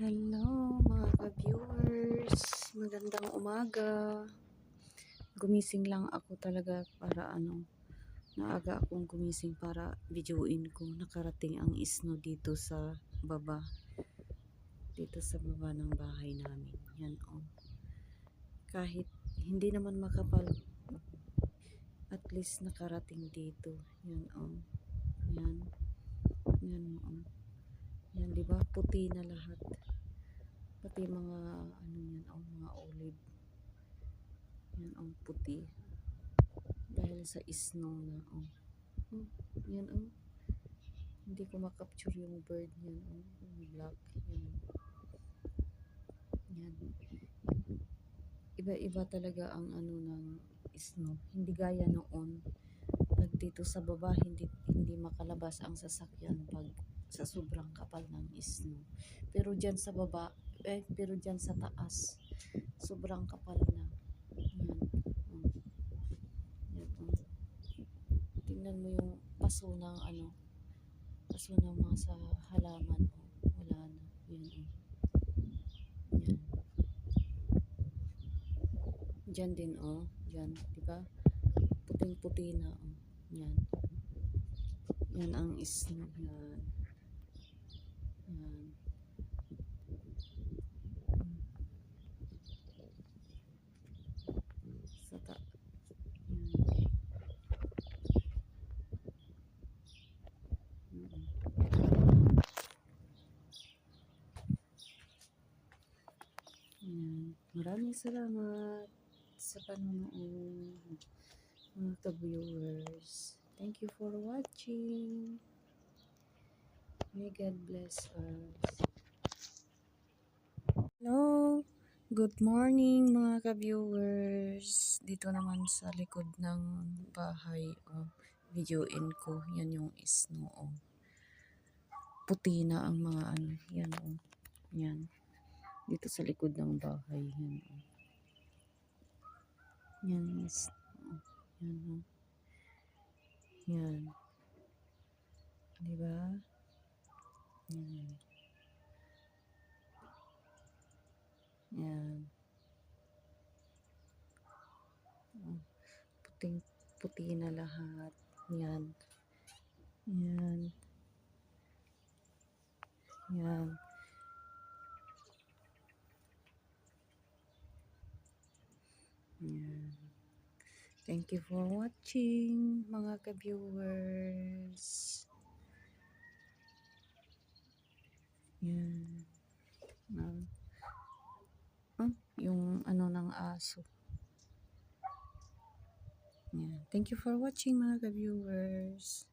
Hello mga ka-viewers, magandang umaga. Gumising lang ako talaga para ano, naaga akong gumising para videoin ko. Nakarating ang isno dito sa baba. Dito sa baba ng bahay namin. Yan oh. Kahit hindi naman makapal, at least nakarating dito. Yan oh. Yan. Yan oh. Yan, di ba? Puti na lahat. Pati mga, ano yan, oh, mga olive. Yan, ang puti. Dahil sa snow na, oh. oh yan, oh. Hindi ko makapture yung bird yan, oh. Yung black, yan. Yan. Iba-iba talaga ang ano ng snow. Hindi gaya noon. Pag dito sa baba, hindi, hindi makalabas ang sasakyan pag sa sobrang kapal ng snow. Pero dyan sa baba, eh, pero dyan sa taas, sobrang kapal na. Yan. Yan. Tingnan mo yung paso ng ano, paso ng mga sa halaman. Oh. Wala na. Yan, oh. Yan. Dyan din, oh. Dyan, di ba? Puting-puti na, oh. Yan. Yan ang snow. Yan. Yan. Sa ta. Yan. Mm. Yan. Maraming salamat sa panonood mga ka-viewers. Thank you for watching. May God bless us. Hello! Good morning mga ka-viewers. Dito naman sa likod ng bahay. Oh, videoin ko. Yan yung snow. Oh. Puti na ang mga ano. Yan oh. Yan. Dito sa likod ng bahay. Yan oh. Yan. Oh. Yan oh. Yan. Diba? Yan. Yan. Oh, puting puti na lahat. Yan. Yan. Yan. Thank you for watching mga ka-viewers. Yan. Ah. Ah, yung ano ng aso. Yan. Thank you for watching mga ka-viewers.